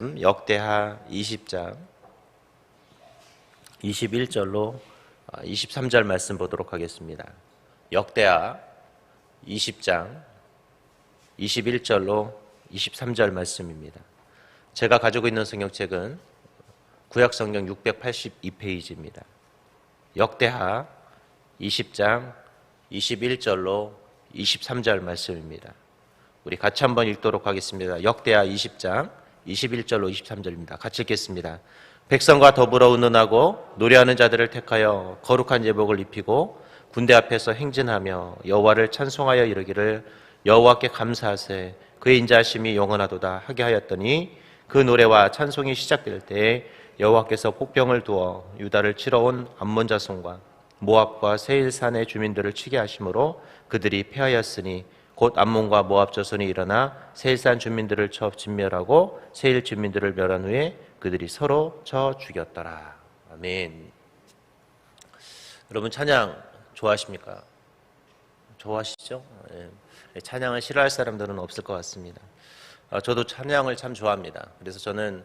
역대하 20장 21절로 23절 말씀 보도록 하겠습니다. 역대하 20장 21절로 23절 말씀입니다. 제가 가지고 있는 성경책은 구약 성경 682페이지입니다. 역대하 20장 21절로 23절 말씀입니다. 우리 같이 한번 읽도록 하겠습니다. 역대하 20장 21절로 23절입니다. 같이 읽겠습니다. 백성과 더불어 운운하고 노래하는 자들을 택하여 거룩한 예복을 입히고 군대 앞에서 행진하며 여호와를 찬송하여 이르기를 여호와께 감사하세 그의 인자하심이 영원하도다 하게 하였더니 그 노래와 찬송이 시작될 때 여호와께서 폭병을 두어 유다를 치러 온 암몬 자손과 모압과 세일산의 주민들을 치게 하심으로 그들이 패하였으니 곧 암몬과 모압 자손이 일어나 세일산 주민들을 쳐 진멸하고 세일 주민들을 멸한 후에 그들이 서로 쳐 죽였더라. 아멘. 여러분 찬양 좋아하십니까? 좋아하시죠? 예. 찬양을 싫어할 사람들은 없을 것 같습니다. 어, 저도 찬양을 참 좋아합니다. 그래서 저는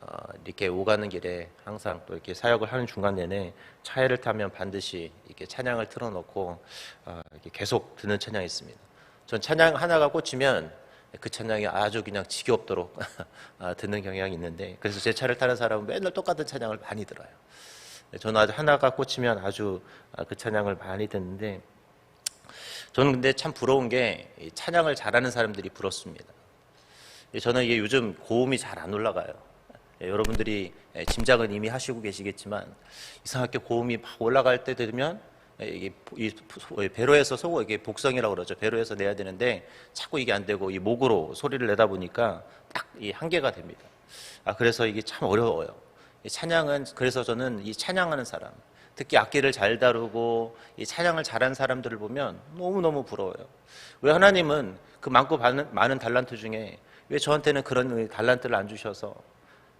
어, 이렇게 오가는 길에 항상 또 이렇게 사역을 하는 중간 내내 차를 타면 반드시 이렇게 찬양을 틀어놓고 어, 이렇게 계속 듣는 찬양이 있습니다. 전 찬양 하나가 꽂히면 그 찬양이 아주 그냥 지겹도록 아, 듣는 경향이 있는데 그래서 제 차를 타는 사람은 맨날 똑같은 찬양을 많이 들어요. 저는 아주 하나가 꽂히면 아주 아, 그 찬양을 많이 듣는데 저는 근데 참 부러운 게 찬양을 잘하는 사람들이 부럽습니다. 저는 이게 요즘 고음이 잘 안 올라가요. 여러분들이 짐작은 이미 하시고 계시겠지만 이상하게 고음이 막 올라갈 때 되면 이게 배로에서 소 이게 복성이라고 그러죠. 배로에서 내야 되는데 자꾸 이게 안 되고 이 목으로 소리를 내다 보니까 딱 이 한계가 됩니다. 아 그래서 이게 참 어려워요. 찬양은 그래서 저는 이 찬양하는 사람, 특히 악기를 잘 다루고 이 찬양을 잘하는 사람들을 보면 너무 너무 부러워요. 왜 하나님은 그 많고 많은, 많은 달란트 중에 왜 저한테는 그런 달란트를 안 주셔서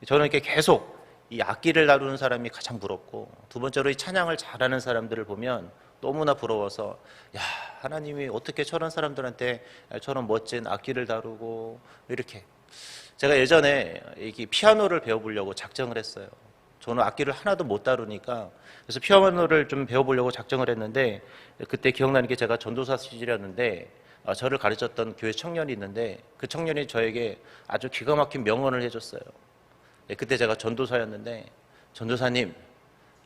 저는 이렇게 계속 이 악기를 다루는 사람이 가장 부럽고 두 번째로 이 찬양을 잘하는 사람들을 보면 너무나 부러워서 야 하나님이 어떻게 저런 사람들한테 저런 멋진 악기를 다루고 이렇게 제가 예전에 이 피아노를 배워보려고 작정을 했어요. 저는 악기를 하나도 못 다루니까 그래서 피아노를 좀 배워보려고 작정을 했는데 그때 기억나는 게 제가 전도사 시절이었는데 어, 저를 가르쳤던 교회 청년이 있는데 그 청년이 저에게 아주 기가 막힌 명언을 해줬어요. 예, 그때 제가 전도사였는데 전도사님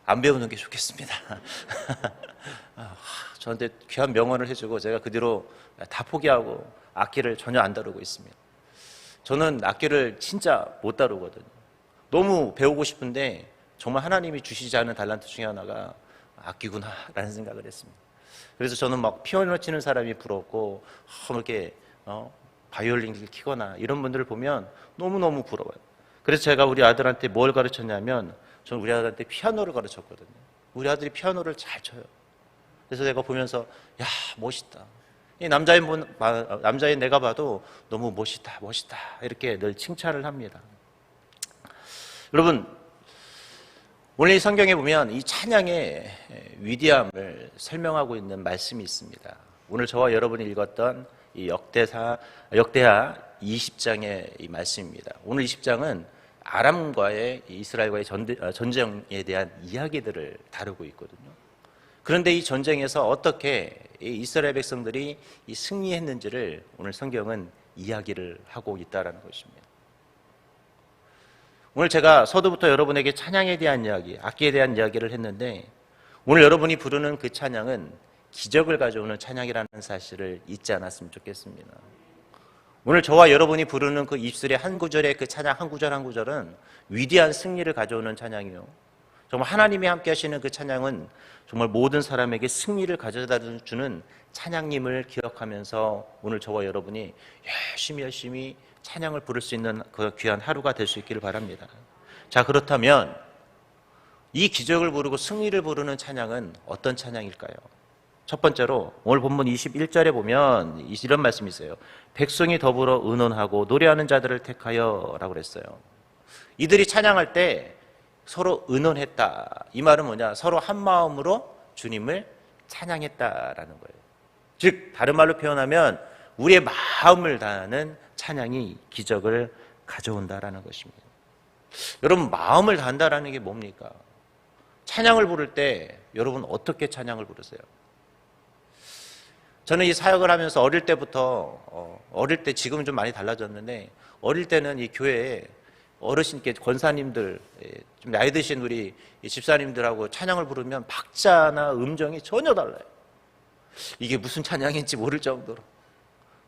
안 배우는 게 좋겠습니다. 아, 저한테 귀한 명언을 해주고 제가 그 뒤로 다 포기하고 악기를 전혀 안 다루고 있습니다. 저는 악기를 진짜 못 다루거든요. 너무 배우고 싶은데 정말 하나님이 주시지 않은 달란트 중에 하나가 악기구나라는 생각을 했습니다. 그래서 저는 막 피아노 치는 사람이 부럽고 어, 이렇게 어, 바이올린을 키거나 이런 분들을 보면 너무 너무 부러워요. 그래서 제가 우리 아들한테 뭘 가르쳤냐면 저는 우리 아들한테 피아노를 가르쳤거든요. 우리 아들이 피아노를 잘 쳐요. 그래서 내가 보면서 야 멋있다. 이 남자인 분, 남자인 내가 봐도 너무 멋있다, 멋있다 이렇게 늘 칭찬을 합니다. 여러분 오늘 이 성경에 보면 이 찬양의 위대함을 설명하고 있는 말씀이 있습니다. 오늘 저와 여러분이 읽었던 이 역대사 역대하 20장의 이 말씀입니다. 오늘 20장은 아람과의 이스라엘과의 어, 전쟁에 대한 이야기들을 다루고 있거든요. 그런데 이 전쟁에서 어떻게 이스라엘 백성들이 승리했는지를 오늘 성경은 이야기를 하고 있다는 것입니다. 오늘 제가 서두부터 여러분에게 찬양에 대한 이야기, 악기에 대한 이야기를 했는데 오늘 여러분이 부르는 그 찬양은 기적을 가져오는 찬양이라는 사실을 잊지 않았으면 좋겠습니다. 오늘 저와 여러분이 부르는 그 입술의 한 구절의 그 찬양 한 구절 한 구절은 위대한 승리를 가져오는 찬양이요. 정말 하나님이 함께 하시는 그 찬양은 정말 모든 사람에게 승리를 가져다 주는 찬양님을 기억하면서 오늘 저와 여러분이 열심히 열심히 찬양을 부를 수 있는 그 귀한 하루가 될 수 있기를 바랍니다. 자, 그렇다면 이 기적을 부르고 승리를 부르는 찬양은 어떤 찬양일까요? 첫 번째로 오늘 본문 21절에 보면 이런 말씀이 있어요. 백성이 더불어 의논하고 노래하는 자들을 택하여 라고 그랬어요. 이들이 찬양할 때 서로 의논했다. 이 말은 뭐냐? 서로 한 마음으로 주님을 찬양했다라는 거예요. 즉 다른 말로 표현하면 우리의 마음을 다하는 찬양이 기적을 가져온다라는 것입니다. 여러분 마음을 다한다라는 게 뭡니까? 찬양을 부를 때 여러분 어떻게 찬양을 부르세요? 저는 이 사역을 하면서 어릴 때부터 어, 어릴 때 지금은 좀 많이 달라졌는데 어릴 때는 이 교회에 어르신께 권사님들 예, 좀 나이 드신 우리 이 집사님들하고 찬양을 부르면 박자나 음정이 전혀 달라요. 이게 무슨 찬양인지 모를 정도로.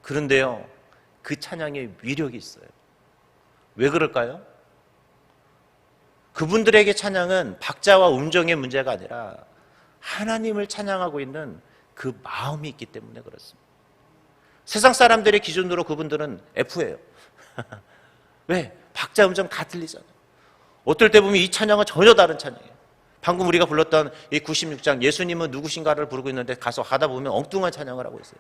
그런데요, 그 찬양에 위력이 있어요. 왜 그럴까요? 그분들에게 찬양은 박자와 음정의 문제가 아니라 하나님을 찬양하고 있는 그 마음이 있기 때문에 그렇습니다. 세상 사람들의 기준으로 그분들은 F예요. 왜? 박자 음정 다 틀리잖아요. 어떨 때 보면 이 찬양은 전혀 다른 찬양이에요. 방금 우리가 불렀던 이 96장 예수님은 누구신가를 부르고 있는데 가서 하다 보면 엉뚱한 찬양을 하고 있어요.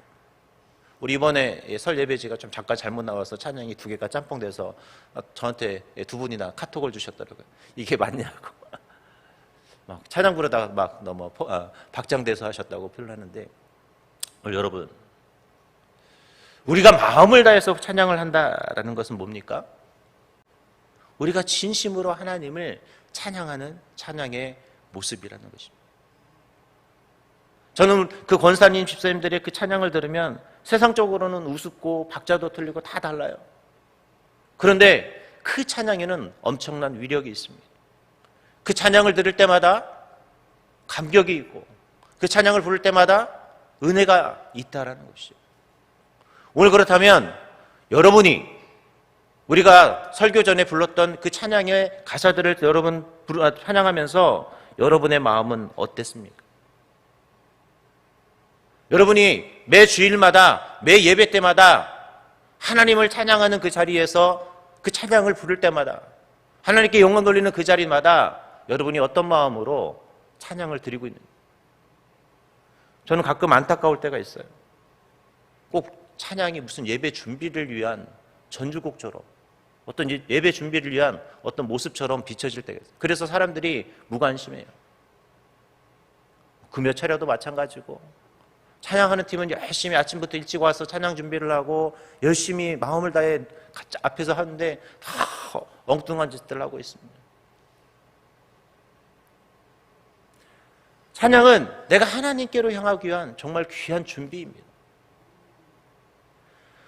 우리 이번에 설 예배지가 좀 잠깐 잘못 나와서 찬양이 두 개가 짬뽕돼서 저한테 두 분이나 카톡을 주셨더라고요. 이게 맞냐고. 막 찬양 부르다가 막 너무 포- 아, 박장돼서 하셨다고 표현하는데 여러분 우리가 마음을 다해서 찬양을 한다라는 것은 뭡니까? 우리가 진심으로 하나님을 찬양하는 찬양의 모습이라는 것입니다. 저는 그 권사님, 집사님들의 그 찬양을 들으면 세상적으로는 우습고 박자도 틀리고 다 달라요. 그런데 그 찬양에는 엄청난 위력이 있습니다. 그 찬양을 들을 때마다 감격이 있고 그 찬양을 부를 때마다 은혜가 있다라는 것이죠. 오늘 그렇다면 여러분이 우리가 설교 전에 불렀던 그 찬양의 가사들을 여러분 아, 찬양하면서 여러분의 마음은 어땠습니까? 여러분이 매 주일마다 매 예배 때마다 하나님을 찬양하는 그 자리에서 그 찬양을 부를 때마다 하나님께 영광 돌리는 그 자리마다 여러분이 어떤 마음으로 찬양을 드리고 있는지 저는 가끔 안타까울 때가 있어요. 꼭 찬양이 무슨 예배 준비를 위한 전주곡처럼 어떤 이 예배 준비를 위한 어떤 모습처럼 비춰질 때가 있어요. 그래서 사람들이 무관심해요. 금요 차려도 마찬가지고 찬양하는 팀은 열심히 아침부터 일찍 와서 찬양 준비를 하고 열심히 마음을 다해 앞에서 하는데 다 엉뚱한 짓들을 하고 있습니다. 찬양은 내가 하나님께로 향하기 위한 정말 귀한 준비입니다.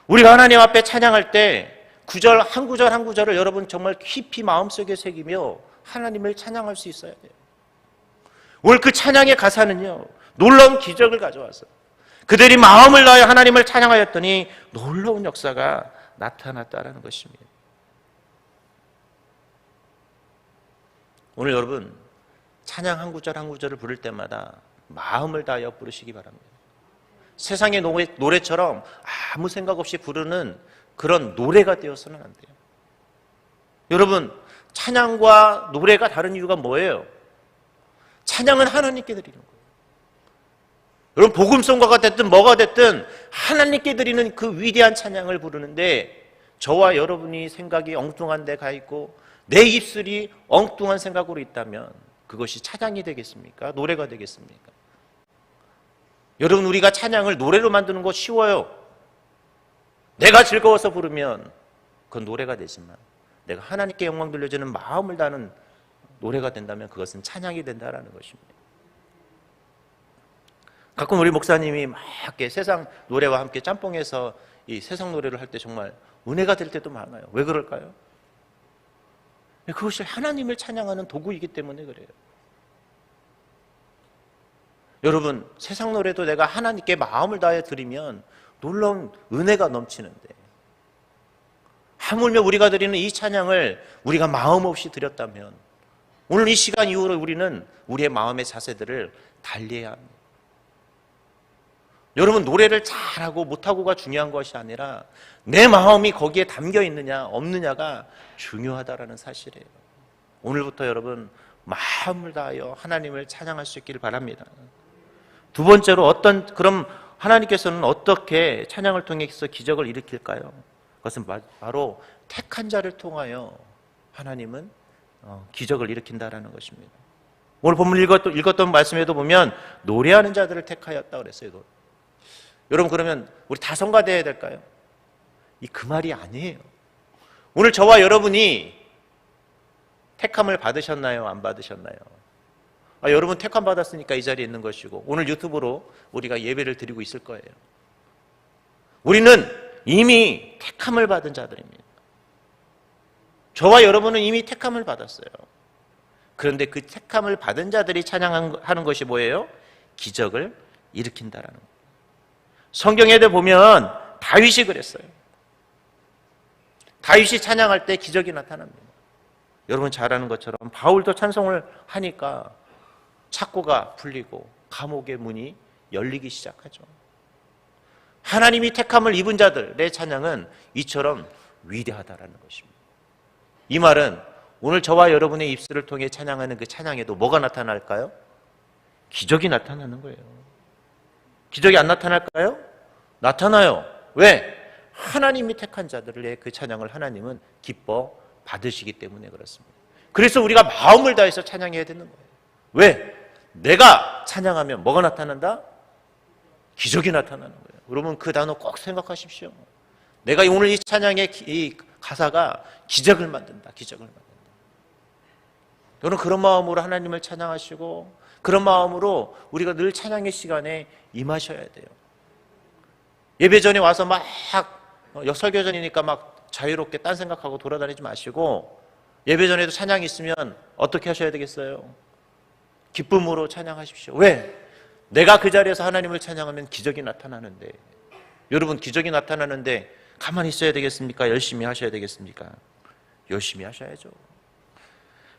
우리가 하나님 앞에 찬양할 때 구절 한 구절 한 구절을 여러분 정말 깊이 마음속에 새기며 하나님을 찬양할 수 있어야 돼요. 오늘 그 찬양의 가사는요 놀라운 기적을 가져왔어요. 그들이 마음을 다해 하나님을 찬양하였더니 놀라운 역사가 나타났다라는 것입니다. 오늘 여러분 찬양 한 구절 한 구절을 부를 때마다 마음을 다하여 부르시기 바랍니다. 세상의 노래, 노래 처럼 아무 생각 없이 부르는 그런 노래가 되어서는 안 돼요. 여러분, 찬양과 노래가 다른 이유가 뭐예요? 찬양은 하나님께 드리는 거예요. 여러분, 복음성과가 됐든 뭐가 됐든 하나님께 드리는 그 위대한 찬양을 부르는데 저와 여러분이 생각이 엉뚱한 데 가 있고 내 입술이 엉뚱한 생각으로 있다면 그것이 찬양이 되겠습니까? 노래가 되겠습니까? 여러분 우리가 찬양을 노래로 만드는 거 쉬워요. 내가 즐거워서 부르면 그건 노래가 되지만 내가 하나님께 영광 돌려주는 마음을 다하는 노래가 된다면 그것은 찬양이 된다라는 것입니다. 가끔 우리 목사님이 막 이렇게 세상 노래와 함께 짬뽕해서 이 세상 노래를 할 때 정말 은혜가 될 때도 많아요. 왜 그럴까요? 그것이 하나님을 찬양하는 도구이기 때문에 그래요. 여러분, 세상 노래도 내가 하나님께 마음을 다해 드리면 놀라운 은혜가 넘치는데, 하물며 우리가 드리는 이 찬양을 우리가 마음 없이 드렸다면, 오늘 이 시간 이후로 우리는 우리의 마음의 자세들을 달리해야 합니다. 여러분, 노래를 잘하고 못하고가 중요한 것이 아니라 내 마음이 거기에 담겨 있느냐, 없느냐가 중요하다라는 사실이에요. 오늘부터 여러분, 마음을 다하여 하나님을 찬양할 수 있기를 바랍니다. 두 번째로 어떤 그럼 하나님께서는 어떻게 찬양을 통해서 기적을 일으킬까요? 그것은 바- 바로 택한 자를 통하여 하나님은 어, 기적을 일으킨다라는 것입니다. 오늘 본문 읽었던, 읽었던 말씀에도 보면 노래하는 자들을 택하였다 그랬어요. 여러분 그러면 우리 다 성가돼야 될까요? 이 그 말이 아니에요. 오늘 저와 여러분이 택함을 받으셨나요? 안 받으셨나요? 아, 여러분 택함 받았으니까 이 자리에 있는 것이고 오늘 유튜브로 우리가 예배를 드리고 있을 거예요. 우리는 이미 택함을 받은 자들입니다. 저와 여러분은 이미 택함을 받았어요. 그런데 그 택함을 받은 자들이 찬양하는 것이 뭐예요? 기적을 일으킨다라는 거예요. 성경에도 보면 다윗이 그랬어요. 다윗이 찬양할 때 기적이 나타납니다. 여러분 잘 아는 것처럼 바울도 찬송을 하니까 착고가 풀리고 감옥의 문이 열리기 시작하죠. 하나님이 택함을 입은 자들의 찬양은 이처럼 위대하다라는 것입니다. 이 말은 오늘 저와 여러분의 입술을 통해 찬양하는 그 찬양에도 뭐가 나타날까요? 기적이 나타나는 거예요. 기적이 안 나타날까요? 나타나요. 왜? 하나님이 택한 자들의 그 찬양을 하나님은 기뻐 받으시기 때문에 그렇습니다. 그래서 우리가 마음을 다해서 찬양해야 되는 거예요. 왜? 내가 찬양하면 뭐가 나타난다? 기적이 나타나는 거예요. 여러분 그 단어 꼭 생각하십시오. 내가 오늘 이 찬양의 이 가사가 기적을 만든다. 기적을 만든다. 여러분 그런 마음으로 하나님을 찬양하시고 그런 마음으로 우리가 늘 찬양의 시간에 임하셔야 돼요. 예배 전에 와서 막 설교 전이니까 막 자유롭게 딴 생각하고 돌아다니지 마시고 예배 전에도 찬양이 있으면 어떻게 하셔야 되겠어요? 기쁨으로 찬양하십시오. 왜? 내가 그 자리에서 하나님을 찬양하면 기적이 나타나는데 여러분 기적이 나타나는데 가만히 있어야 되겠습니까? 열심히 하셔야 되겠습니까? 열심히 하셔야죠.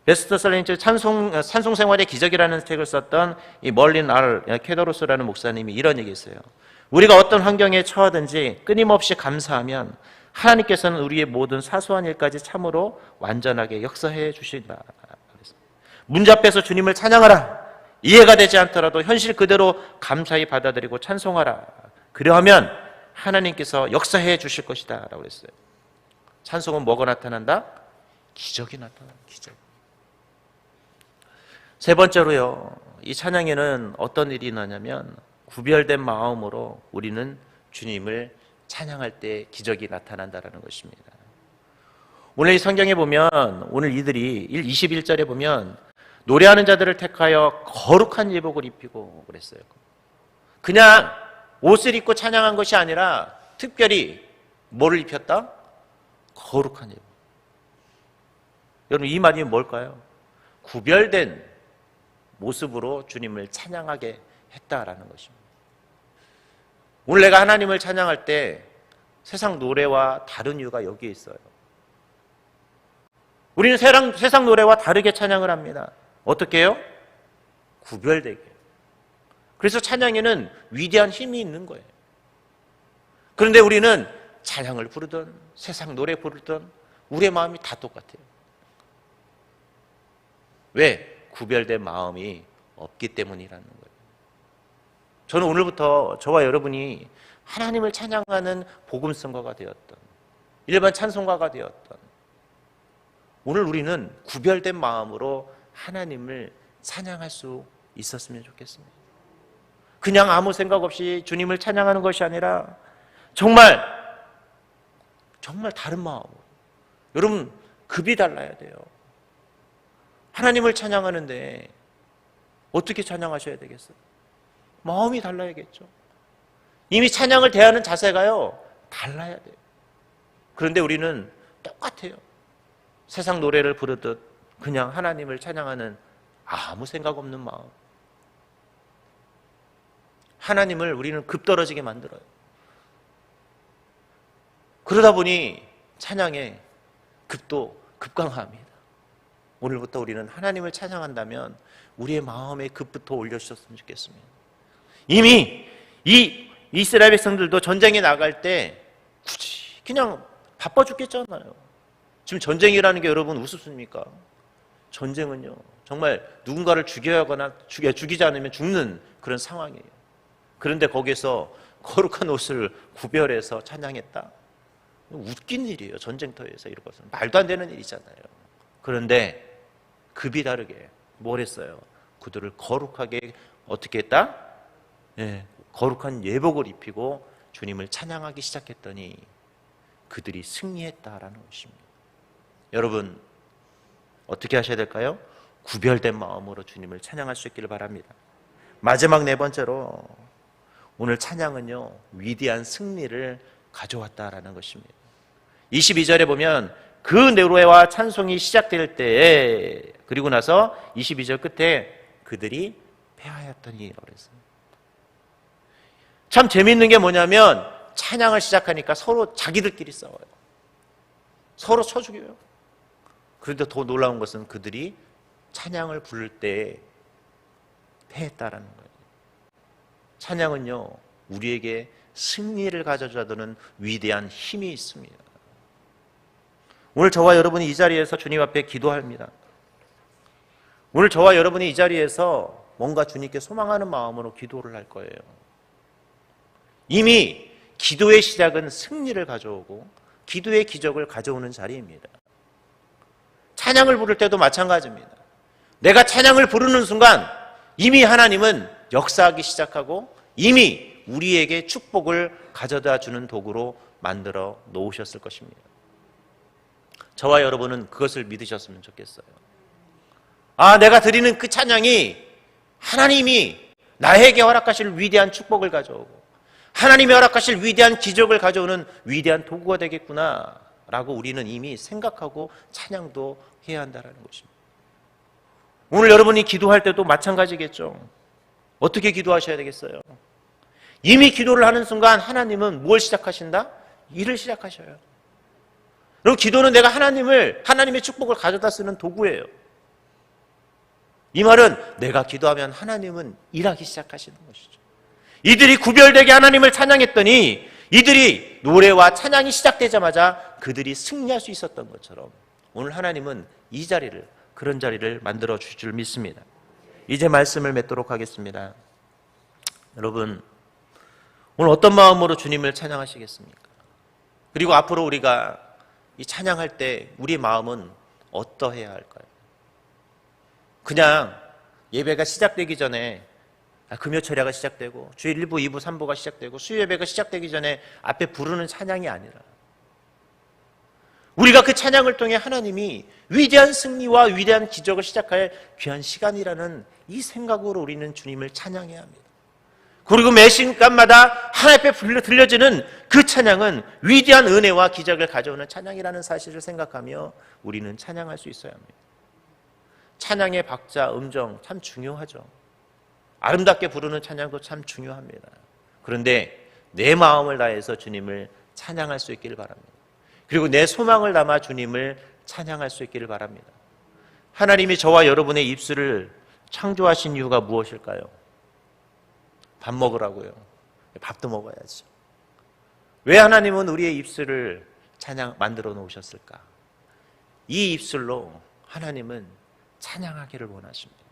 베스트셀러인 찬송 찬송 생활의 기적이라는 책을 썼던 이 멀린 알 케더로스라는 목사님이 이런 얘기했어요. 우리가 어떤 환경에 처하든지 끊임없이 감사하면 하나님께서는 우리의 모든 사소한 일까지 참으로 완전하게 역사해 주신다. 문제 앞에서 주님을 찬양하라. 이해가 되지 않더라도 현실 그대로 감사히 받아들이고 찬송하라. 그러하면 하나님께서 역사해 주실 것이다. 라고 그랬어요. 찬송은 뭐가 나타난다? 기적이 나타난다. 기적. 세 번째로요. 이 찬양에는 어떤 일이 나냐면 구별된 마음으로 우리는 주님을 찬양할 때 기적이 나타난다라는 것입니다. 오늘 이 성경에 보면 오늘 이들이 21절에 보면 노래하는 자들을 택하여 거룩한 예복을 입히고 그랬어요. 그냥 옷을 입고 찬양한 것이 아니라 특별히 뭐를 입혔다? 거룩한 예복. 여러분 이 말이 뭘까요? 구별된 모습으로 주님을 찬양하게 했다라는 것입니다. 오늘 내가 하나님을 찬양할 때 세상 노래와 다른 이유가 여기에 있어요. 우리는 세상, 세상 노래와 다르게 찬양을 합니다. 어떻게 해요? 구별되게. 그래서 찬양에는 위대한 힘이 있는 거예요. 그런데 우리는 찬양을 부르든 세상 노래 부르든 우리의 마음이 다 똑같아요. 왜? 구별된 마음이 없기 때문이라는 거예요. 저는 오늘부터 저와 여러분이 하나님을 찬양하는 복음성가가 되었던 일반 찬송가가 되었던 오늘 우리는 구별된 마음으로 하나님을 찬양할 수 있었으면 좋겠습니다. 그냥 아무 생각 없이 주님을 찬양하는 것이 아니라 정말 정말 다른 마음으로 여러분 급이 달라야 돼요. 하나님을 찬양하는데 어떻게 찬양하셔야 되겠어요? 마음이 달라야겠죠. 이미 찬양을 대하는 자세가요, 달라야 돼요. 그런데 우리는 똑같아요. 세상 노래를 부르듯 그냥 하나님을 찬양하는 아무 생각 없는 마음. 하나님을 우리는 급 떨어지게 만들어요. 그러다 보니 찬양의 급도 급강합니다. 오늘부터 우리는 하나님을 찬양한다면 우리의 마음의 급부터 올려주셨으면 좋겠습니다. 이미 이 이스라엘 백성들도 전쟁에 나갈 때 굳이 그냥 바빠 죽겠잖아요. 지금 전쟁이라는 게 여러분 우습습니까? 전쟁은요, 정말 누군가를 죽여야 하거나 죽여, 죽이지 않으면 죽는 그런 상황이에요. 그런데 거기서 거룩한 옷을 구별해서 찬양했다? 웃긴 일이에요. 전쟁터에서 이런 것은. 말도 안 되는 일이잖아요. 그런데 급이 다르게 뭘 했어요? 그들을 거룩하게 어떻게 했다? 예, 거룩한 예복을 입히고 주님을 찬양하기 시작했더니 그들이 승리했다라는 것입니다. 여러분, 어떻게 하셔야 될까요? 구별된 마음으로 주님을 찬양할 수 있기를 바랍니다. 마지막 네 번째로 오늘 찬양은요 위대한 승리를 가져왔다라는 것입니다. 22절에 보면 그 노래와 찬송이 시작될 때에 그리고 나서 22절 끝에 그들이 패하였더니 그랬어요. 참 재미있는 게 뭐냐면 찬양을 시작하니까 서로 자기들끼리 싸워요. 서로 쳐 죽여요. 그런데 더 놀라운 것은 그들이 찬양을 부를 때 패했다라는 거예요. 찬양은요, 우리에게 승리를 가져다주는 위대한 힘이 있습니다. 오늘 저와 여러분이 이 자리에서 주님 앞에 기도합니다. 오늘 저와 여러분이 이 자리에서 뭔가 주님께 소망하는 마음으로 기도를 할 거예요. 이미 기도의 시작은 승리를 가져오고 기도의 기적을 가져오는 자리입니다. 찬양을 부를 때도 마찬가지입니다. 내가 찬양을 부르는 순간 이미 하나님은 역사하기 시작하고 이미 우리에게 축복을 가져다 주는 도구로 만들어 놓으셨을 것입니다. 저와 여러분은 그것을 믿으셨으면 좋겠어요. 아, 내가 드리는 그 찬양이 하나님이 나에게 허락하실 위대한 축복을 가져오고 하나님이 허락하실 위대한 기적을 가져오는 위대한 도구가 되겠구나 라고 우리는 이미 생각하고 찬양도 해야 한다는 것입니다. 오늘 여러분이 기도할 때도 마찬가지겠죠. 어떻게 기도하셔야 되겠어요? 이미 기도를 하는 순간 하나님은 뭘 시작하신다? 일을 시작하셔요. 그리고 기도는 내가 하나님을, 하나님의 축복을 가져다 쓰는 도구예요. 이 말은 내가 기도하면 하나님은 일하기 시작하시는 것이죠. 이들이 구별되게 하나님을 찬양했더니 이들이 노래와 찬양이 시작되자마자 그들이 승리할 수 있었던 것처럼 오늘 하나님은 이 자리를 그런 자리를 만들어 주실 줄 믿습니다. 이제 말씀을 맺도록 하겠습니다. 여러분 오늘 어떤 마음으로 주님을 찬양하시겠습니까? 그리고 앞으로 우리가 이 찬양할 때 우리 마음은 어떠해야 할까요? 그냥 예배가 시작되기 전에 아, 금요 철야가 시작되고 주일 1부, 2부, 3부가 시작되고 수요 예배가 시작되기 전에 앞에 부르는 찬양이 아니라 우리가 그 찬양을 통해 하나님이 위대한 승리와 위대한 기적을 시작할 귀한 시간이라는 이 생각으로 우리는 주님을 찬양해야 합니다. 그리고 매 순간마다 하나님 앞에 들려지는 그 찬양은 위대한 은혜와 기적을 가져오는 찬양이라는 사실을 생각하며 우리는 찬양할 수 있어야 합니다. 찬양의 박자, 음정 참 중요하죠. 아름답게 부르는 찬양도 참 중요합니다. 그런데 내 마음을 다해서 주님을 찬양할 수 있기를 바랍니다. 그리고 내 소망을 담아 주님을 찬양할 수 있기를 바랍니다. 하나님이 저와 여러분의 입술을 창조하신 이유가 무엇일까요? 밥 먹으라고요. 밥도 먹어야죠. 왜 하나님은 우리의 입술을 찬양 만들어 놓으셨을까? 이 입술로 하나님은 찬양하기를 원하십니다.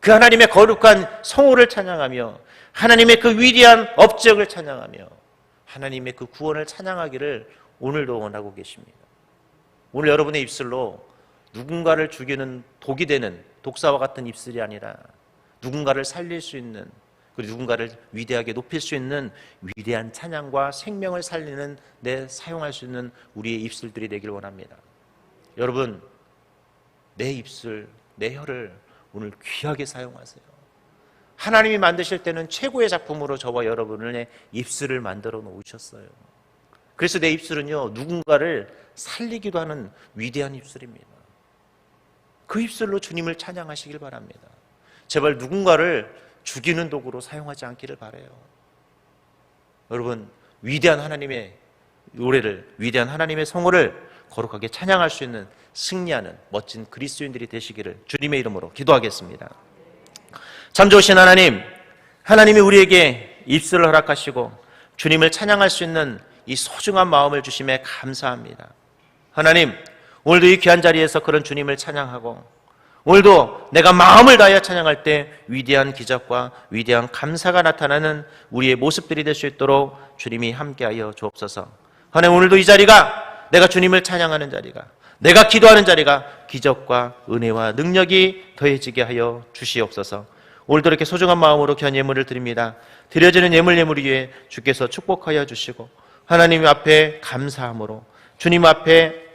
그 하나님의 거룩한 성호를 찬양하며 하나님의 그 위대한 업적을 찬양하며 하나님의 그 구원을 찬양하기를 오늘도 원하고 계십니다. 오늘 여러분의 입술로 누군가를 죽이는 독이 되는 독사와 같은 입술이 아니라 누군가를 살릴 수 있는 그리고 누군가를 위대하게 높일 수 있는 위대한 찬양과 생명을 살리는 내 사용할 수 있는 우리의 입술들이 되길 원합니다. 여러분 내 입술, 내 혀를 오늘 귀하게 사용하세요. 하나님이 만드실 때는 최고의 작품으로 저와 여러분의 입술을 만들어 놓으셨어요. 그래서 내 입술은요, 누군가를 살리기도 하는 위대한 입술입니다. 그 입술로 주님을 찬양하시길 바랍니다. 제발 누군가를 죽이는 도구로 사용하지 않기를 바래요. 여러분, 위대한 하나님의 노래를, 위대한 하나님의 성호를 거룩하게 찬양할 수 있는 승리하는 멋진 그리스도인들이 되시기를 주님의 이름으로 기도하겠습니다. 참 좋으신 하나님, 하나님이 우리에게 입술을 허락하시고 주님을 찬양할 수 있는 이 소중한 마음을 주심에 감사합니다. 하나님, 오늘도 이 귀한 자리에서 그런 주님을 찬양하고 오늘도 내가 마음을 다하여 찬양할 때 위대한 기적과 위대한 감사가 나타나는 우리의 모습들이 될 수 있도록 주님이 함께하여 주옵소서. 하나님 오늘도 이 자리가 내가 주님을 찬양하는 자리가 내가 기도하는 자리가 기적과 은혜와 능력이 더해지게 하여 주시옵소서. 오늘도 이렇게 소중한 마음으로 견 예물을 드립니다. 드려지는 예물 예물 위에 주께서 축복하여 주시고 하나님 앞에 감사함으로 주님 앞에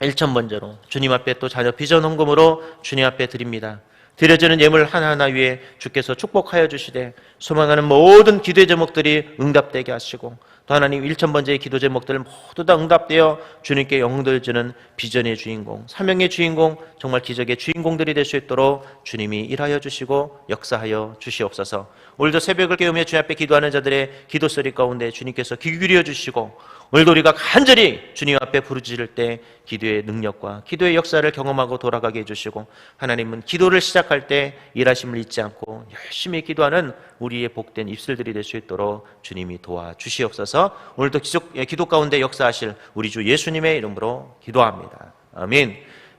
일천 번째로 주님 앞에 또 자녀 비전 헌금으로 주님 앞에 드립니다. 드려지는 예물 하나하나 위에 주께서 축복하여 주시되 소망하는 모든 기도의 제목들이 응답되게 하시고 또 하나님 일천 번째의 기도 제목들 모두 다 응답되어 주님께 영들 주는 비전의 주인공, 사명의 주인공, 정말 기적의 주인공들이 될 수 있도록 주님이 일하여 주시고 역사하여 주시옵소서. 오늘도 새벽을 깨우며 주님 앞에 기도하는 자들의 기도 소리 가운데 주님께서 귀 기울여 주시고 오늘도 우리가 간절히 주님 앞에 부르짖을 때 기도의 능력과 기도의 역사를 경험하고 돌아가게 해 주시고 하나님은 기도를 시작할 때 일하심을 잊지 않고 열심히 기도하는 우리의 복된 입술들이 될 수 있도록 주님이 도와주시옵소서 오늘도 예, 기도 가운데 역사하실 우리 주 예수님의 이름으로 기도합니다. 아멘.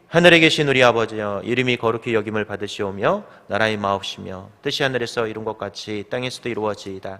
하늘에 계신 우리 아버지여 이름이 거룩히 여김을 받으시오며 나라의 마옵시며 뜻이 하늘에서 이룬 것 같이 땅에서도 이루어지이다.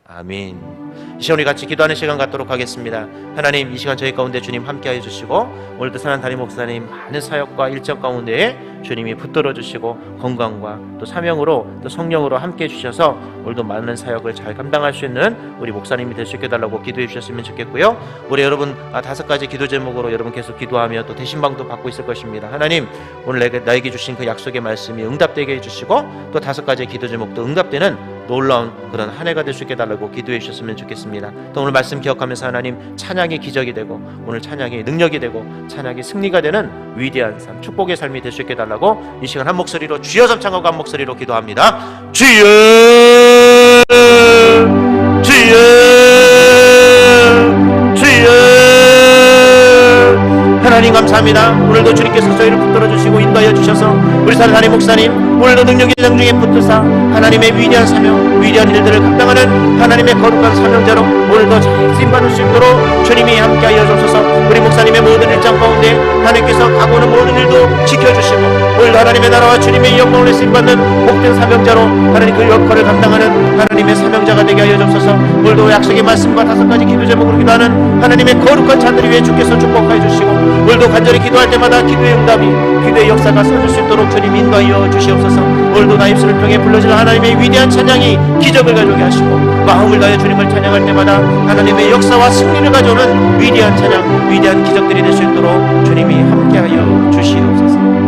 아멘 이 시간 우리 같이 기도하는 시간 갖도록 하겠습니다 하나님 이 시간 저희 가운데 주님 함께하여 주시고 오늘도 사는 담임 목사님 많은 사역과 일정 가운데에 주님이 붙들어 주시고 건강과 또 사명으로 또 성령으로 함께 해 주셔서 오늘도 많은 사역을 잘 감당할 수 있는 우리 목사님이 될 수 있게 달라고 기도해 주셨으면 좋겠고요. 우리 여러분 아, 다섯 가지 기도 제목으로 여러분 계속 기도하며 또 대신방도 받고 있을 것입니다. 하나님 오늘 나에게 주신 그 약속의 말씀이 응답되게 해주시고 또 다섯 가지 기도 제목도 응답되는 놀라운 그런 한 해가 될 수 있게 달라고 기도해 주셨으면 좋겠습니다. 또 오늘 말씀 기억하면서 하나님 찬양의 기적이 되고 오늘 찬양의 능력이 되고 찬양의 승리가 되는 위대한 삶, 축복의 삶이 될 수 있게 달라고 이 시간 한 목소리로 주여 삼창하고 한 목소리로 기도합니다. 주여 주셔서. 우리 사는 하나님 목사님 오늘도 능력의 장 중에 붙드사 하나님의 위대한 사명, 위대한 일들을 감당하는 하나님의 거룩한 사명자로 오늘도 잘 쓰임받을 수 있도록 주님이 함께하여 주셔서. 우리 목사님의 모든 일정 가운데 하나님께서 가고 오는 모든 일도 지켜주시고 오늘도 하나님의 나라와 주님의 영광을 쓰임받는 복된 사명자로 하나님 그 역할을 감당하는 하나님의 사명자가 되게 하여 주옵소서. 오늘도 약속의 말씀과 다섯 가지 기도 제목으로 기도하는 하나님의 거룩한 자들이 위해 주께서 축복하여 주시고 오늘도 간절히 기도할 때마다 기도의 응답이 기도의 역사가 써질 수 있도록 주님 인도하여 주시옵소서. 오늘도 나 입술을 통해 불러질 하나님의 위대한 찬양이 기적을 가져오게 하시고 마음을 다해 주님을 찬양할 때마다 하나님의 역사와 승리를 가져오는 위대한 찬양 위대한 기적들이 될 수 있도록 주님이 함께하여 주시옵소서